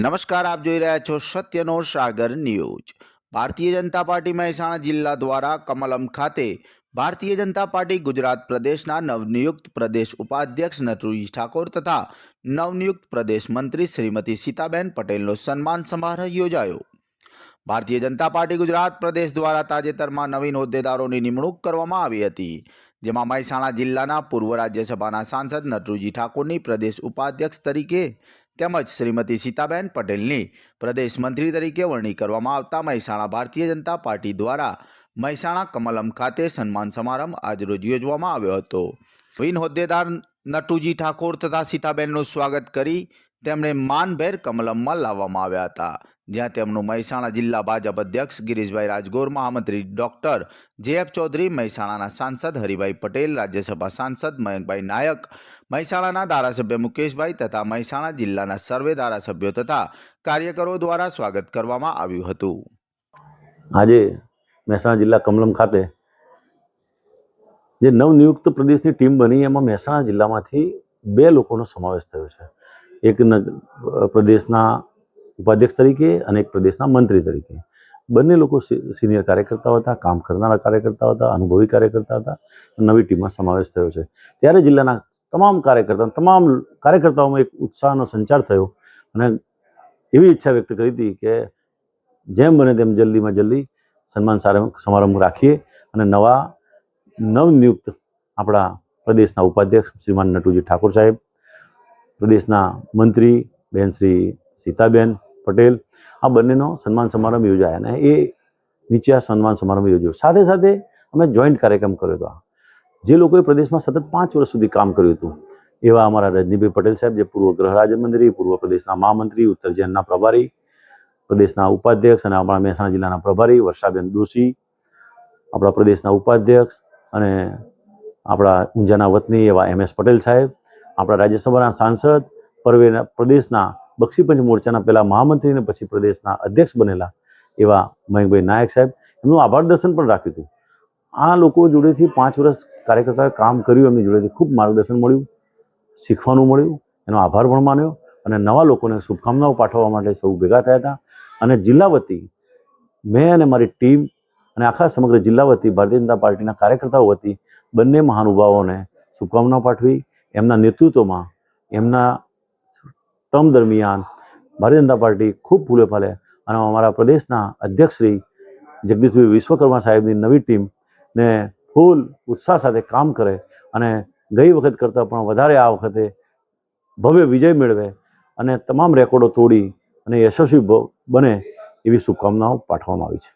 નમસ્કાર, આપ જોઈ રહ્યા છો સત્યનો સાગર ન્યૂઝ. ભારતીય જનતા પાર્ટી મહેસાણા જિલ્લા દ્વારા કમલમ ખાતે ભારતીય જનતા પાર્ટી ગુજરાત પ્રદેશના નવનિયુક્ત પ્રદેશ ઉપાધ્યક્ષ નટુજી ઠાકોર તથા નવનિયુક્ત પ્રદેશ મંત્રી શ્રીમતી સીતાબેન પટેલનો સન્માન સમારોહ યોજાયો. ભારતીય જનતા પાર્ટી ગુજરાત પ્રદેશ દ્વારા તાજેતરમાં નવીન હોદ્દેદારોની નિમણૂક કરવામાં આવી હતી, જેમાં મહેસાણા જિલ્લાના પૂર્વ રાજ્યસભાના સાંસદ નટરુજી ઠાકોરની પ્રદેશ ઉપાધ્યક્ષ તરીકે તેમજ શ્રીમતી સીતાબેન પટેલની પ્રદેશ મંત્રી તરીકે વરણી કરવામાં આવતા મહેસાણા ભારતીય જનતા પાર્ટી દ્વારા મહેસાણા કમલમ ખાતે સન્માન સમારંભ આજરોજ યોજવામાં આવ્યો હતો. વિન હોદ્દેદાર નટુજી ઠાકોર તથા સીતાબેનનું સ્વાગત કરી તેમણે માનભેર કમલમમાં લાવવામાં આવ્યા હતા. જ્યાં તેમનું મહેસાણા જિલ્લા ભાજપ અધ્યક્ષ ગિરીશભાઈ રાજગોર મહામંત્રી ડોક્ટર જે એફ ચૌધરી, મહેસાણાના સાંસદ હરિભાઈ પટેલ, રાજ્યસભા સાંસદ મયંકભાઈ નાયક, મહેસાણાના ધારાસભ્ય મુકેશભાઈ તથા મહેસાણા જિલ્લાના સર્વે ધારાસભ્યો તથા કાર્યકરો દ્વારા સ્વાગત કરવામાં આવ્યું હતું. આજે મહેસાણા જિલ્લા કમલમ ખાતે જે નવનિયુક્ત પ્રદેશની ટીમ બની, એમાં મહેસાણા જિલ્લામાંથી બે લોકોનો સમાવેશ થયો છે. એક પ્રદેશના ઉપાધ્યક્ષ તરીકે અને એક પ્રદેશના મંત્રી તરીકે. બંને લોકો સિનિયર કાર્યકર્તાઓ હતા, કામ કરનારા કાર્યકર્તાઓ હતા, અનુભવી કાર્યકર્તા હતા નવી ટીમમાં સમાવેશ થયો છે. ત્યારે જિલ્લાના તમામ કાર્યકર્તા, તમામ કાર્યકર્તાઓમાં એક ઉત્સાહનો સંચાર થયો અને એવી ઈચ્છા વ્યક્ત કરી હતી કે જેમ બને તેમ જલ્દીમાં જલ્દી સન્માન સમારંભ રાખીએ અને નવા, નવનિયુક્ત આપણા પ્રદેશના ઉપાધ્યક્ષ શ્રીમાન નટુજી ઠાકોર સાહેબ, પ્રદેશના મંત્રી બેન શ્રી સીતાબેન પટેલ આ બંનેનો સન્માન સમારંભ યોજાયા અને એ નીચે આ સન્માન સમારંભ યોજ્યો. સાથે સાથે અમે જોઈન્ટ કાર્યક્રમ કર્યો હતો જે લોકોએ પ્રદેશમાં સતત પાંચ વર્ષ સુધી કામ કર્યું હતું. એવા અમારા રજનીભાઈ પટેલ સાહેબ, જે પૂર્વ ગ્રહ રાજ્યમંત્રી પૂર્વ પ્રદેશના મહામંત્રી, ઉત્તર જૈનના પ્રભારી, પ્રદેશના ઉપાધ્યક્ષ અને આપણા મહેસાણા જિલ્લાના પ્રભારી વર્ષાબેન દોશી, આપણા પ્રદેશના ઉપાધ્યક્ષ અને આપણા ઊંઝાના વતની એવા એમ એસ પટેલ સાહેબ, આપણા રાજ્યસભાના સાંસદ, પરવેના, પ્રદેશના બક્ષીપંચ મોરચાના પહેલા મહામંત્રી અને પછી પ્રદેશના અધ્યક્ષ બનેલા એવા મયંકભાઈ નાયક સાહેબ, એમનું આભાર દર્શન પણ રાખ્યું હતું. આ લોકો જોડેથી પાંચ વર્ષ કાર્યકર્તાઓએ કામ કર્યું, એમની જોડેથી ખૂબ માર્ગદર્શન મળ્યું, શીખવાનું મળ્યું, એનો આભાર પણ માન્યો અને નવા લોકોને શુભકામનાઓ પાઠવવા માટે સૌ ભેગા થયા હતા. અને જિલ્લા વતી મેં અને મારી ટીમ અને આખા સમગ્ર જિલ્લા વતી ભારતીય જનતા પાર્ટીના કાર્યકર્તાઓ વતી બંને મહાનુભાવોને શુભકામનાઓ પાઠવી, એમના નેતૃત્વમાં એમના ટર્મ દરમિયાન ભારતીય જનતા પાર્ટી ખૂબ ફૂલે ફાલે અને અમારા પ્રદેશના અધ્યક્ષ શ્રી જગદીશભાઈ વિશ્વકર્મા સાહેબની નવી ટીમ ને ફૂલ ઉત્સાહ સાથે કામ કરે અને ગઈ વખત કરતાં પણ વધારે આ વખતે ભવ્ય વિજય મેળવે અને તમામ રેકોર્ડો તોડી અને યશસ્વી બને એવી શુભકામનાઓ પાઠવવામાં આવી છે.